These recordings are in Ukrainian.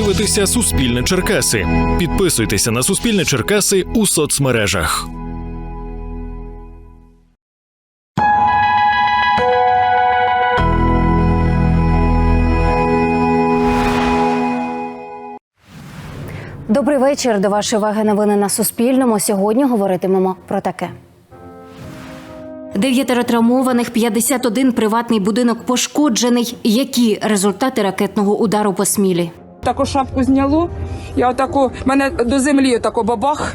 дивитеся Суспільне Черкаси. Підписуйтеся на Суспільне Черкаси у соцмережах. Добрий вечір. До вашої уваги новини на Суспільному. Сьогодні говоритимемо про таке. Дев'ятеро травмованих, 51 приватний будинок пошкоджений. Які результати ракетного удару по Смілі? Таку шапку зняло, я отаку, мене до землі отако бабах.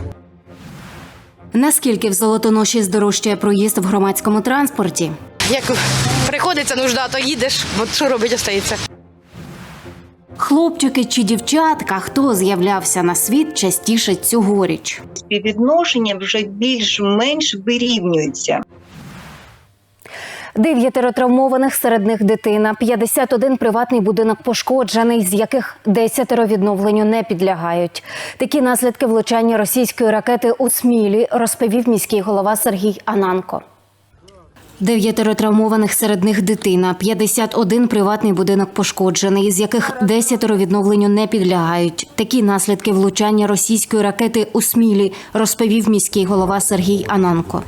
Наскільки в Золотоноші здорожчає проїзд в громадському транспорті? Як приходиться нужда, то їдеш, бо що робить остається. Хлопчики чи дівчатка, хто з'являвся на світ частіше цьогоріч? співвідношення вже більш-менш вирівнюється. Дев'ятеро травмованих, серед них дитина, 51 приватний будинок пошкоджений, з яких десятеро відновленню не підлягають. Такі наслідки влучання російської ракети у Смілі розповів міський голова Сергій Ананко. Дев'ятеро травмованих, серед них дитина, 51 приватний будинок пошкоджений, з яких десятеро відновленню не підлягають. Такі наслідки влучання російської ракети у Смілі розповів міський голова Сергій Ананко.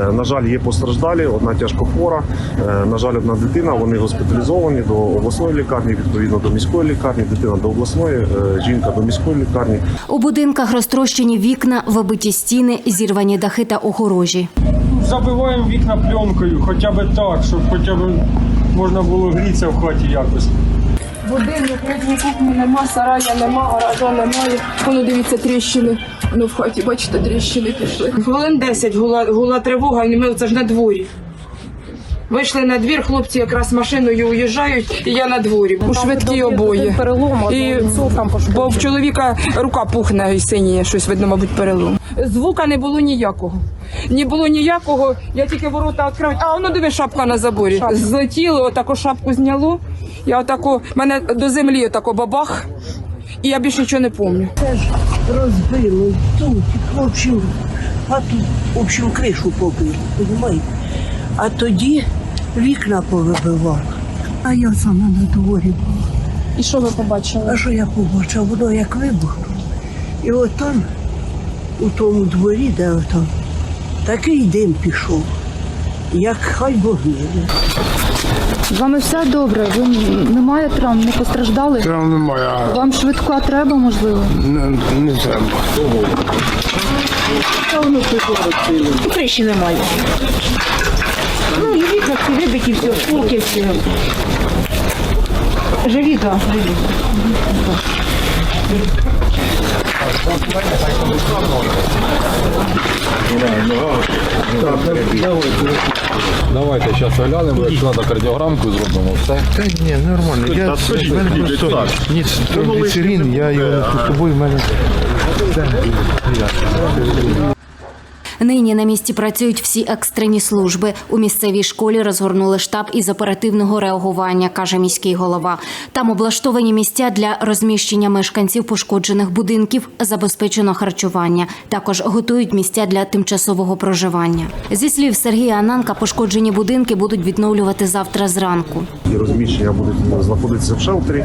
Е, На жаль, є постраждалі, одна тяжко хвора. Е, На жаль, одна дитина. Вони госпіталізовані до обласної лікарні, відповідно до міської лікарні. Дитина до обласної, е, жінка до міської лікарні. У будинках розтрощені вікна, вибиті стіни, зірвані дахи та огорожі. забиваємо вікна пленкою, хоча б так, щоб хоча б можна було грітися в хаті якось. Будинок, літній кухні нема, сарая нема, гаража немає. Воно дивіться тріщини. Воно в хаті, бачите, тріщини пішли. Хвилин 10 гула, гула тривога, і ми це ж на дворі. Вийшли на двір, хлопці якраз машиною уїжджають, і я на дворі. У швидкі обоє. І, бо в чоловіка рука пухне і синіє, щось видно, мабуть, перелом. Звука не було ніякого. Не було ніякого, я тільки ворота відкрив. А воно диви, шапка на заборі. Злетіло, отаку шапку зняло. Я отаку, мене до землі отако бабах, і я більше нічого не пам'ятаю. розбили тут, в общем, а тут, в общем, кришу побили, розумієте? А тоді вікна повибивало. А я сама на дворі була. І що ви побачили? А що я побачила? Воно як вибухнуло. І от там, у тому дворі, де там, такий дим пішов, як хай вогнили. З вами все добре? Ви немає травм, не постраждали? Травм немає, Вам швидка треба, можливо? не, не треба. Криші немає. Ну і вікна всі вибиті, все, полки всі. Живі, так. Живі. Давайте зараз оглянемо, якщо треба кардіограмку зробимо, все. Та ні, нормально. Я в мене просто я його з собою в мене. Нині на місці працюють всі екстрені служби. У місцевій школі розгорнули штаб із оперативного реагування, каже міський голова. Там облаштовані місця для розміщення мешканців пошкоджених будинків, забезпечено харчування. Також готують місця для тимчасового проживання. Зі слів Сергія Ананка, пошкоджені будинки будуть відновлювати завтра зранку. Розміщення будуть знаходитися в шелтері,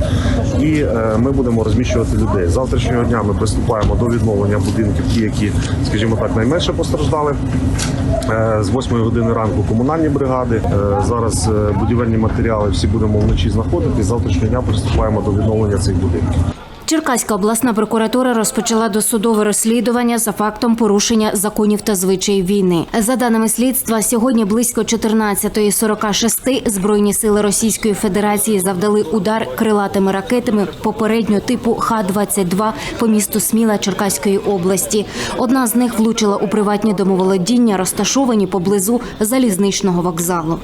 і е, ми будемо розміщувати людей. Завтрашнього дня ми приступаємо до відновлення будинків, ті, які, скажімо так, найменше постраждали. Е, З 8 години ранку комунальні бригади. Е, Зараз е, будівельні матеріали всі будемо вночі знаходити. З завтрашнього дня приступаємо до відновлення цих будинків. Черкаська обласна прокуратура розпочала досудове розслідування за фактом порушення законів та звичаїв війни. За даними слідства, сьогодні близько 14.46 збройні сили Російської Федерації завдали удар крилатими ракетами попередньо типу Х-22 по місту Сміла Черкаської області. Одна з них влучила у приватні домоволодіння, розташовані поблизу залізничного вокзалу.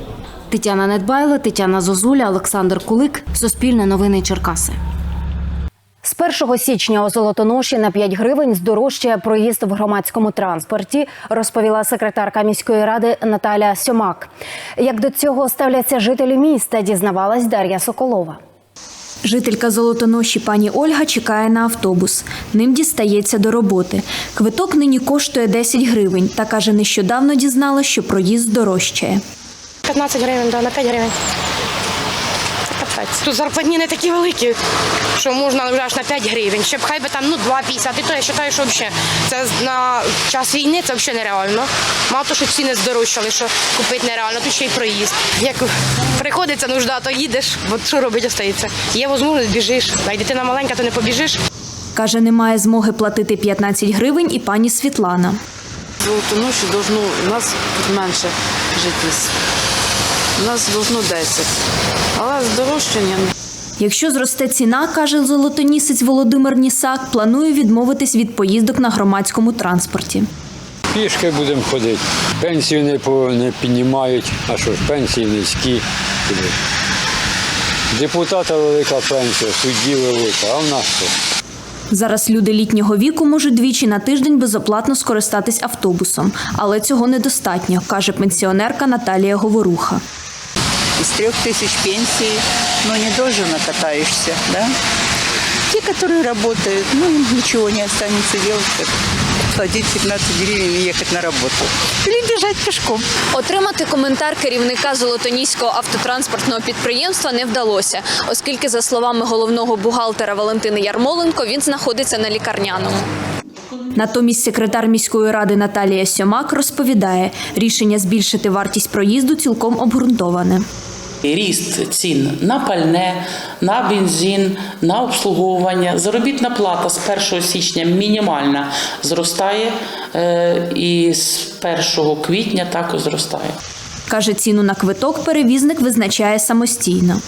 Тетяна Недбайло, Тетяна Зозуля, Олександр Кулик. Суспільне новини Черкаси. З 1 січня у Золотоноші на 5 гривень здорожчає проїзд в громадському транспорті, розповіла секретарка міської ради Наталя Сьомак. Як до цього ставляться жителі міста, дізнавалась Дар'я Соколова. Жителька Золотоноші пані Ольга чекає на автобус. Ним дістається до роботи. Квиток нині коштує 10 гривень та каже, нещодавно дізнала, що проїзд дорожчає. 15 гривень, да, на 5 гривень. Капець. Тут зарплатні не такі великі, що можна вже аж на 5 гривень. Щоб хай би там ну 2,50. І то я вважаю, що взагалі це на час війни це взагалі нереально. Мало того, що ціни здорожчали, що купити нереально, тут ще й проїзд. Як приходиться нужда, то їдеш, бо що робити остається. Є можливість, біжиш. А й дитина маленька, то не побіжиш. Каже, немає змоги платити 15 гривень і пані Світлана. Золотоноші должно у нас менше житись. У нас должно 10. Але здорожчання Якщо зросте ціна, каже золотонісець Володимир Нісак, планує відмовитись від поїздок на громадському транспорті. Пішки будемо ходити. Пенсію не, по, не піднімають, а що ж, пенсії низькі. Депутата велика пенсія, судді велика, а в нас що? Зараз люди літнього віку можуть двічі на тиждень безоплатно скористатись автобусом, але цього недостатньо, каже пенсіонерка Наталія Говоруха. Трех тысяч пенсий, ну, недолжно катаешься, да? Те, которые работают, ну, им ничего не останется делать, как платить 15 гривен и ехать на работу. Или бежать пешком. Отримати коментар керівника Золотоніського автотранспортного підприємства не вдалося, оскільки, за словами головного бухгалтера Валентини Ярмоленко, він знаходиться на лікарняному. Натомість секретар міської ради Наталія Сьомак розповідає, рішення збільшити вартість проїзду цілком обґрунтоване. Ріст цін на пальне, на бензин, на обслуговування. Заробітна плата з 1 січня мінімальна зростає е, і з 1 квітня також зростає. Каже, ціну на квиток перевізник визначає самостійно.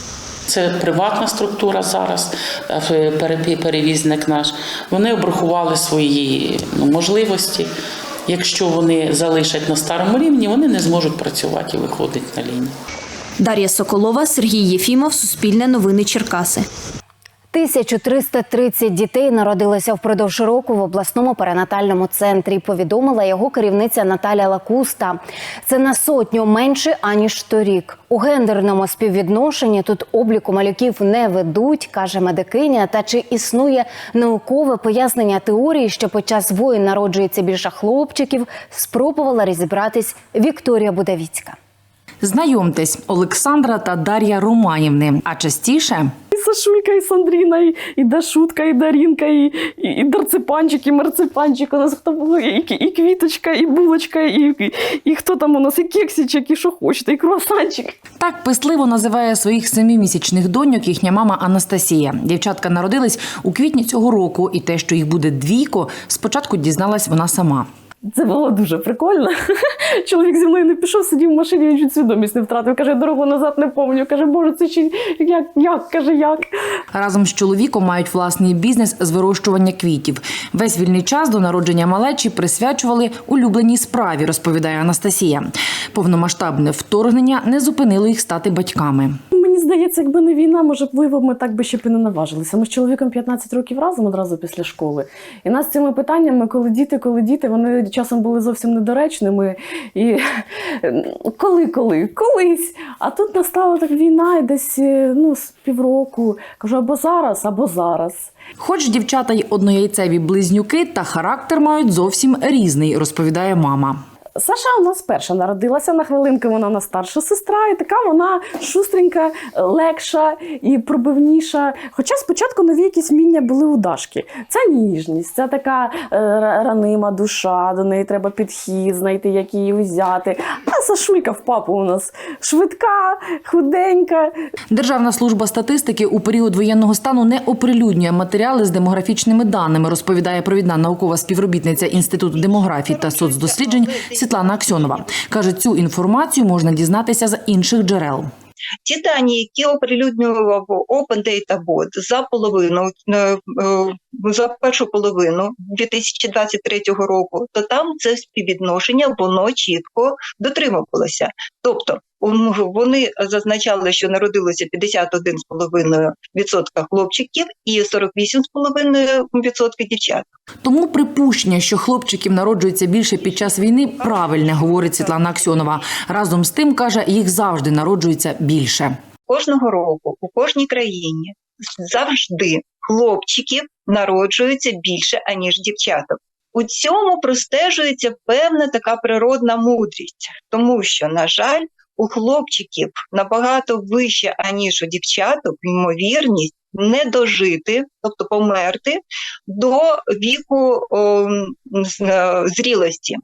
Це приватна структура зараз, е, перевізник наш. Вони обрахували свої ну, можливості. Якщо вони залишать на старому рівні, вони не зможуть працювати і виходити на лінію. Дар'я Соколова, Сергій Єфімов, Суспільне новини Черкаси. 1330 дітей народилося впродовж року в обласному перинатальному центрі. Повідомила його керівниця Наталя Лакуста. Це на сотню менше аніж торік. У гендерному співвідношенні тут обліку малюків не ведуть, каже медикиня. Та чи існує наукове пояснення теорії, що під час воїн народжується більше хлопчиків? Спробувала розібратись Вікторія Будавіцька. Знайомтесь, Олександра та Дар'я Романівни. А частіше І Сашулька, і Сандріна, і, і Дашутка, і Дарінка, і, і, і Дарципанчик, і Мерципанчик. У нас хто був, і, і квіточка, і булочка, і, і, і хто там у нас, і кексичок, і що хочете, і круасанчик. так писливо називає своїх семимісячних доньок їхня мама Анастасія. Дівчатка народились у квітні цього року, і те, що їх буде двійко, спочатку дізналась вона сама. Це було дуже прикольно. Чоловік зі мною не пішов, сидів в машині, він чуть свідомість не втратив. Каже, дорогу назад не помню. Каже, боже, це чи як, як? Каже, як? Разом з чоловіком мають власний бізнес з вирощування квітів. Весь вільний час до народження малечі присвячували улюбленій справі, розповідає Анастасія. Повномасштабне вторгнення не зупинило їх стати батьками. Мені здається, якби не війна, можливо, ми так би ще б і не наважилися. Ми з чоловіком 15 років разом одразу після школи. І нас цими питаннями, коли діти, коли діти, вони часом були зовсім недоречними. І коли, коли, колись. А тут настала так війна, і десь е, ну, з півроку. Кажу, або зараз, або зараз. Хоч дівчата й однояйцеві близнюки, та характер мають зовсім різний, розповідає мама. Саша у нас перша народилася на хвилинку. Вона у нас старша сестра, і така вона шустренька, легша і пробивніша. Хоча спочатку нові якісь вміння були у Дашки. Це ніжність, це така е, ранима душа, до неї треба підхід, знайти, як її взяти. Сашулька в папу у нас швидка, худенька, Державна служба статистики у період воєнного стану не оприлюднює матеріали з демографічними даними, розповідає провідна наукова співробітниця Інституту демографії та соцдосліджень Світлана Аксьонова. Каже, цю інформацію можна дізнатися з інших джерел. Ті дані, які оприлюднював Open Data Bot за половину е, е, за першу половину 2023 року, то там це співвідношення воно чітко дотримувалося. Тобто вони зазначали, що народилося 51,5% хлопчиків і 48,5% дівчат. Тому припущення, що хлопчиків народжується більше під час війни, правильне, говорить Світлана Аксьонова. Разом з тим каже, їх завжди народжується більше. Кожного року у кожній країні завжди хлопчиків народжується більше аніж дівчаток. У цьому простежується певна така природна мудрість, тому що, на жаль, у хлопчиків набагато вища, аніж у дівчаток, ймовірність не дожити, тобто померти до віку о, е, зрілості.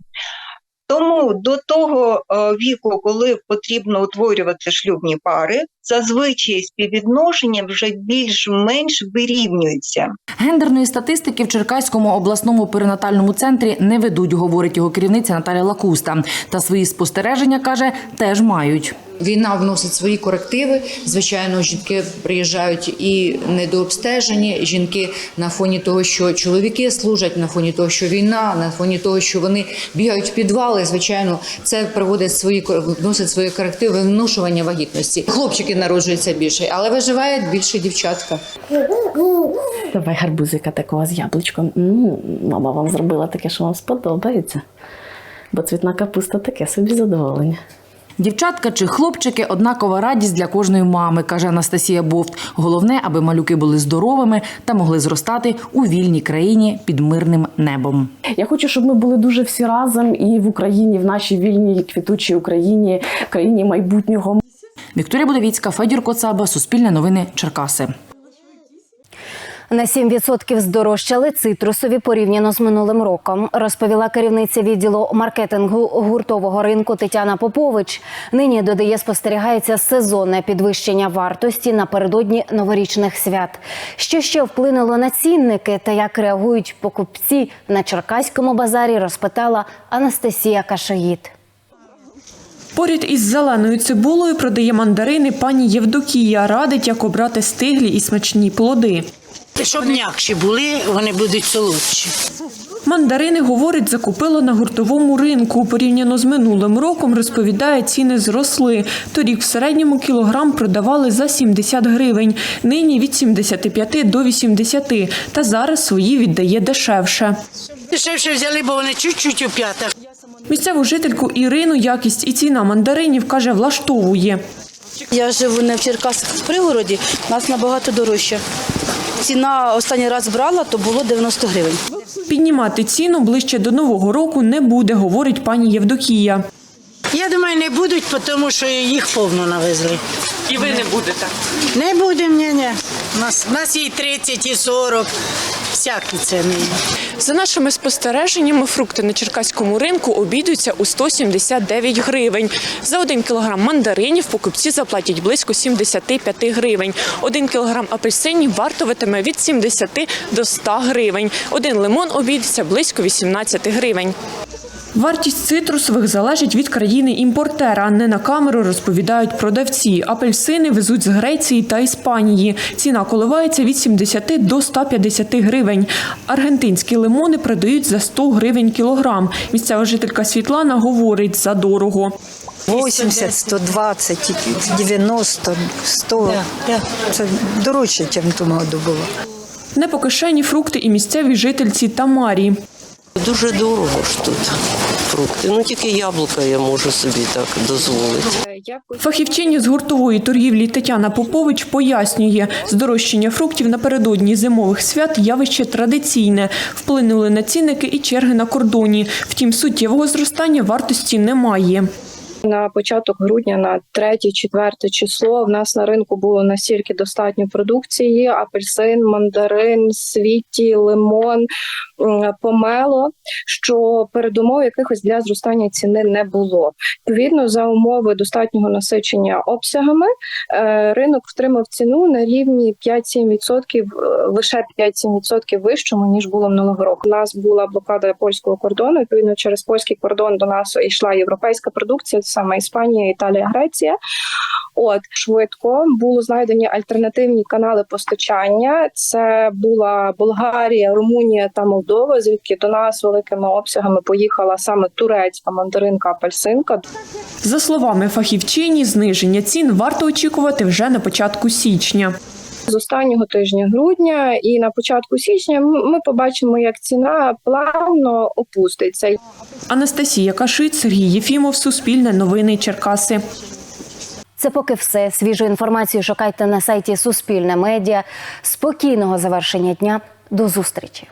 Тому до того е, віку, коли потрібно утворювати шлюбні пари, зазвичай співвідношення вже більш-менш вирівнюються. Гендерної статистики в Черкаському обласному перинатальному центрі не ведуть, говорить його керівниця Наталя Лакуста. Та свої спостереження каже, теж мають. Війна вносить свої корективи. Звичайно, жінки приїжджають і недообстежені. Жінки на фоні того, що чоловіки служать, на фоні того, що війна, на фоні того, що вони бігають в підвали. Звичайно, це приводить свої вносить свої корективи вношування вагітності. Хлопчики народжуються більше, але виживають більше дівчатка. Давай гарбузика такого з яблучком. мама вам зробила таке, що вам сподобається. Бо цвітна капуста таке собі задоволення. Дівчатка чи хлопчики однакова радість для кожної мами, каже Анастасія Бовт. Головне, аби малюки були здоровими та могли зростати у вільній країні під мирним небом. Я хочу, щоб ми були дуже всі разом і в Україні, в нашій вільній квітучій Україні, країні майбутнього. Вікторія Будовіцька, Федір Коцаба, Суспільне новини, Черкаси. На 7% здорожчали цитрусові порівняно з минулим роком, розповіла керівниця відділу маркетингу гуртового ринку Тетяна Попович. Нині додає, спостерігається сезонне підвищення вартості напередодні новорічних свят. Що ще вплинуло на цінники та як реагують покупці на черкаському базарі, розпитала Анастасія Кашоїд. Поряд із зеленою цибулею продає мандарини пані Євдокія. Радить, як обрати стиглі і смачні плоди. Щоб м'якші були, вони будуть солодші. Мандарини, говорить, закупила на гуртовому ринку. Порівняно з минулим роком, розповідає, ціни зросли. Торік в середньому кілограм продавали за 70 гривень, нині від 75 до 80, та зараз свої віддає дешевше. Дешевше взяли, бо вони чуть-чуть у п'ятах. Місцеву жительку Ірину якість і ціна мандаринів, каже, влаштовує. Я живу не в Черкасах в пригороді, нас набагато дорожче. Ціна останній раз брала, то було 90 гривень. Піднімати ціну ближче до нового року не буде, говорить пані Євдокія. Я думаю, не будуть, тому що їх повно навезли. І ви не будете? Не будемо, ні, ні. У нас, у нас є і 30, і 40, всякі ціни. За нашими спостереженнями, фрукти на черкаському ринку обійдуться у 179 гривень. За один кілограм мандаринів покупці заплатять близько 75 гривень. Один кілограм апельсинів вартуватиме від 70 до 100 гривень. Один лимон обійдеться близько 18 гривень. Вартість цитрусових залежить від країни імпортера. а Не на камеру розповідають продавці. Апельсини везуть з Греції та Іспанії. Ціна коливається від 70 до 150 гривень. Аргентинські лимони продають за 100 гривень кілограм. Місцева жителька Світлана говорить за дорого. 80, 120, 90, 100. Це дорожче, ніж в тому году було. Не по кишені фрукти і місцеві жительці Тамарі. Дуже дорого ж тут фрукти. Ну тільки яблука я можу собі так дозволити. Фахівчиня з гуртової торгівлі Тетяна Попович пояснює, здорожчання фруктів напередодні зимових свят явище традиційне. Вплинули на цінники і черги на кордоні. Втім, суттєвого зростання вартості немає. На початок грудня, на 3-4 число, в нас на ринку було настільки достатньо продукції: апельсин, мандарин, світі, лимон, помело, що передумов якихось для зростання ціни не було. Відповідно, за умови достатнього насичення обсягами, е, ринок втримав ціну на рівні 5-7%, е, лише 5-7% вищому ніж було минулого року. У нас була блокада польського кордону. Відповідно, через польський кордон до нас йшла європейська продукція, саме Іспанія, Італія, Греція. От швидко були знайдені альтернативні канали постачання. Це була Болгарія, Румунія та Молдова, звідки до нас великими обсягами поїхала саме турецька мандаринка, апельсинка. За словами фахівчині, зниження цін варто очікувати вже на початку січня. З останнього тижня грудня і на початку січня ми побачимо, як ціна плавно опуститься. Анастасія Кашиць, Сергій Єфімов, Суспільне новини Черкаси. Це поки все. Свіжу інформацію шукайте на сайті Суспільне медіа. Спокійного завершення дня. До зустрічі.